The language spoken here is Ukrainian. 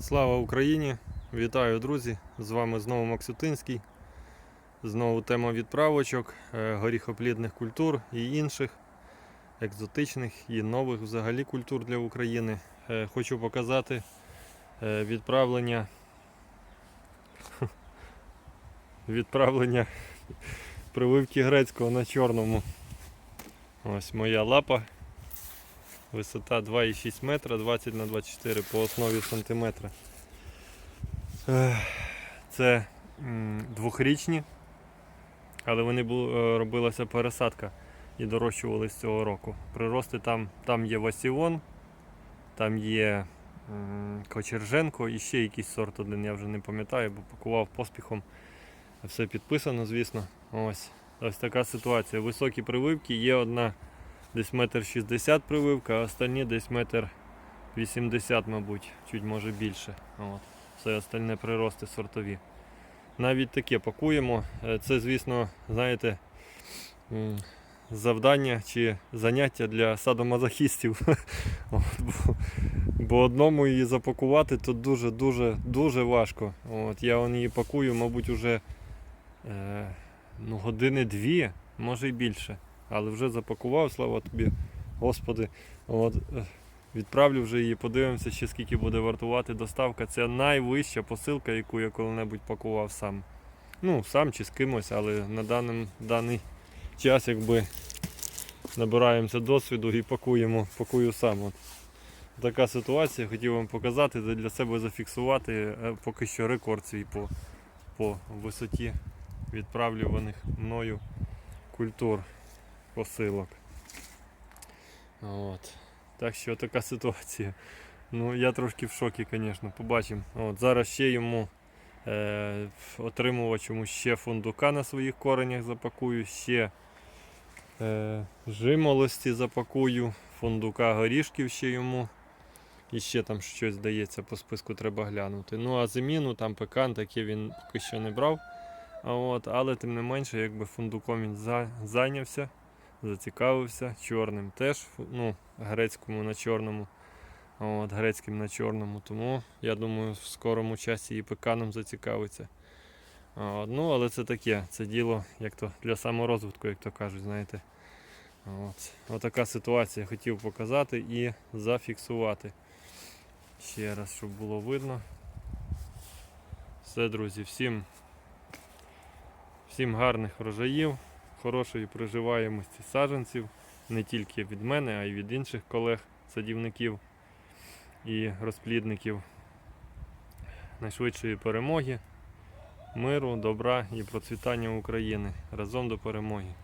Слава Україні! Вітаю, друзі! З вами знову Максютинський. Знову тема відправочок, е, горіхоплідних культур і інших екзотичних і нових взагалі культур для України. Е, Хочу показати е, відправлення відправлення прививки грецького на чорному. Ось моя лапа. Висота 2,6 метра, 20 на 24 по основі сантиметра. Це двохрічні, але вони е, робилася пересадка і дорощувались цього року. Прирости там, там є Васіон, там є Кочерженко і ще якийсь сорт один, я вже не пам'ятаю, бо пакував поспіхом. Все підписано, звісно. Ось. Ось така ситуація. Високі прививки, є одна десь метр шістдесят прививка, а остальні десь метр вісімдесят, мабуть, чуть може більше. От. Все остальне прирости сортові. Навіть таке пакуємо. Е, Це, звісно, знаєте, завдання чи заняття для садомазохістів. Бо, одному її запакувати то дуже-дуже дуже важко. От, я вон її пакую, мабуть, уже е, ну, години дві, може й більше. Але вже запакував, слава тобі, Господи. От, е, відправлю вже її, подивимося, ще скільки буде вартувати доставка. Це найвища посилка, яку я коли-небудь пакував сам. Ну, сам чи з кимось, але на даний, даний час якби набираємося досвіду і пакуємо, пакую сам. От. Така ситуація, хотів вам показати, для себе зафіксувати е, поки що рекорд свій по, по висоті відправлюваних мною культур посилок. От. Так що така ситуація. Ну, я трошки в шокі, звісно, побачимо. От, зараз ще йому е, отримувачому ще фундука на своїх коренях запакую, ще е, жимолості запакую, фундука горішків ще йому. І ще там щось здається по списку треба глянути. Ну а зиміну, там пекан, таке він поки що не брав. А От, але тим не менше, якби фундуком він зайнявся, зацікавився, чорним теж, ну, грецькому на чорному, от, грецьким на чорному. Тому я думаю, в скорому часі і пеканом зацікавиться. От, ну, але це таке, це діло як то для саморозвитку, як то кажуть, знаєте. От, отака ситуація хотів показати і зафіксувати. Ще раз, щоб було видно. Все, друзі, всім. Всім гарних врожаїв, хорошої проживаємості саджанців, не тільки від мене, а й від інших колег, садівників і розплідників. Найшвидшої перемоги, миру, добра і процвітання України разом до перемоги.